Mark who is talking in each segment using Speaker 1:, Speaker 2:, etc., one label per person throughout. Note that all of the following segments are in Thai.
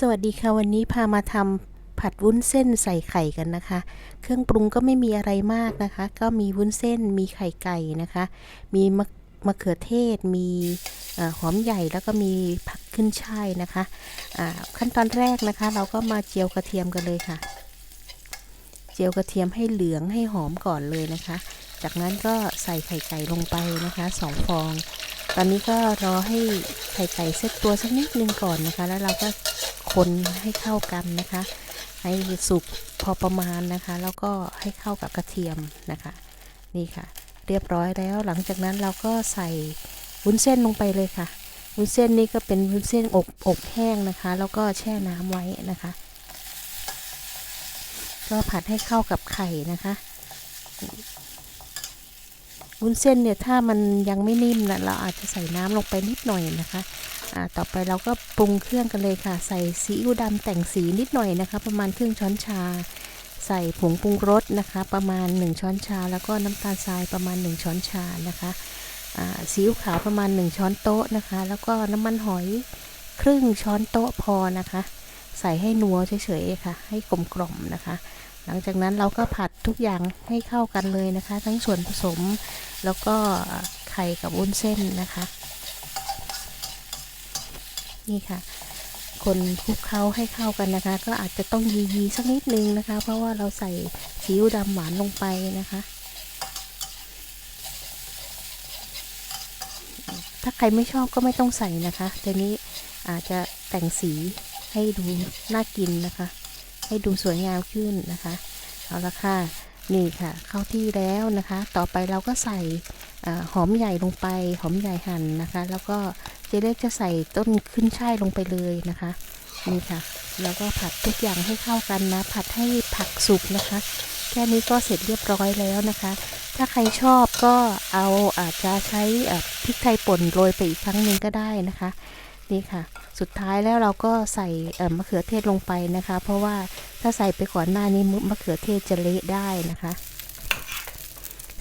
Speaker 1: สวัสดีค่ะวันนี้พามาทำผัดวุ้นเส้นใส่ไข่กันนะคะ เครื่องปรุงก็ไม่มีอะไรมากนะคะ ก็มีวุ้นเส้นมีไข่ไก่นะคะ มีมะมะเขือเทศ มีหอมใหญ่แล้วก็มีผักขึ้นช่ายนะคะขั้นตอนแรกนะคะ เราก็มาเจียวกระเทียมกันเลยค่ะ เจียวกระเทียมให้เหลืองให้หอมก่อนเลยนะคะ จากนั้นก็ใส่ไข่ไก่ลงไปนะคะสองฟอง ตอนนี้ก็รอให้ไข่ไก่เซตตัวสักนิดนึงก่อนนะคะ แล้วเราก็ คนให้เข้ากันนะคะ ให้สุกพอประมาณนะคะ แล้วก็ให้เข้ากับกระเทียมนะคะ นี่ค่ะ เรียบร้อยแล้วหลังจากนั้นเราก็ใส่วุ้นเส้นลงไปเลยค่ะวุ้นเส้นนี่ก็เป็นวุ้นเส้นอบอบแห้งนะคะ แล้วก็แช่น้ำไว้นะคะ ก็ผัดให้เข้ากับไข่นะคะ วุ้นเส้นเนี่ยถ้ามันยังไม่นิ่มนะเราอาจจะใส่น้ำลงไปนิดหน่อยนะคะอ่าต่อไปเราก็ปรุงเครื่องกันเลยค่ะ ใส่ซีอิ๊วดำแต่งสีนิดหน่อยนะคะ ประมาณครึ่งช้อนชา ใส่ผงปรุงรสนะคะ ประมาณ 1 ช้อนชา แล้วก็น้ำตาลทรายประมาณ 1 ช้อนชานะคะอ่าซีอิ๊วขาวประมาณ 1 ช้อนโต๊ะนะคะ แล้วก็น้ำมันหอยครึ่งช้อนโต๊ะพอนะคะ ใส่ให้นัวเฉยๆค่ะ ให้กลมกล่อมนะคะ หลังจากนั้นเราก็ผัดทุกอย่างให้เข้ากันเลยนะคะ ทั้งส่วนผสม แล้วก็ไข่กับวุ้นเส้นนะคะ นี่ค่ะ คนคลุกเคล้าให้เข้ากันนะคะ ก็อาจจะต้องยียีสักนิดนึงนะคะ เพราะว่าเราใส่ซีอิ๊วดำหวานลงไปนะคะถ้าใครไม่ชอบก็ไม่ต้องใส่นะคะแต่นี้อาจจะแต่งสีให้ดูน่ากินนะคะ ให้ดูสวยงามขึ้นนะคะ เอาละค่ะ นี่ค่ะ เข้าที่แล้วนะคะ ต่อไปเราก็ใส่หอมใหญ่ลงไป หอมใหญ่หั่นนะคะ แล้วก็เจเล็กจะใส่ต้นขึ้นช่ายลงไปเลยนะคะ นี่ค่ะ แล้วก็ผัดทุกอย่างให้เข้ากันนะ ผัดให้ผักสุกนะคะ แค่นี้ก็เสร็จเรียบร้อยแล้วนะคะ ถ้าใครชอบก็เอาอาจจะใช้พริกไทยป่นโรยไปอีกครั้งหนึ่งก็ได้นะคะ นี่ค่ะ สุดท้ายแล้วเราก็ใส่เอ่อมะเขือเทศลงไปนะคะ เพราะว่าถ้าใส่ไปก่อนหน้านี้มะเขือเทศจะเละได้นะคะ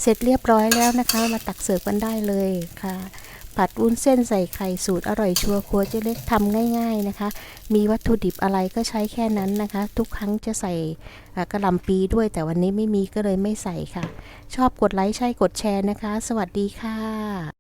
Speaker 1: เสร็จเรียบร้อยแล้วนะคะ มาตักเสิร์ฟกันได้เลยค่ะ ผัดวุ้นเส้นใส่ไข่สูตรอร่อยชัวร์ครัวเจ๊เล็กทำง่าย ๆนะคะ มีวัตถุดิบอะไรก็ใช้แค่นั้นนะคะ ทุกครั้งจะใส่กระหล่ำปีด้วย แต่วันนี้ไม่มีก็เลยไม่ใส่ค่ะ ชอบกดไลค์ใช่กดแชร์นะคะ สวัสดีค่ะ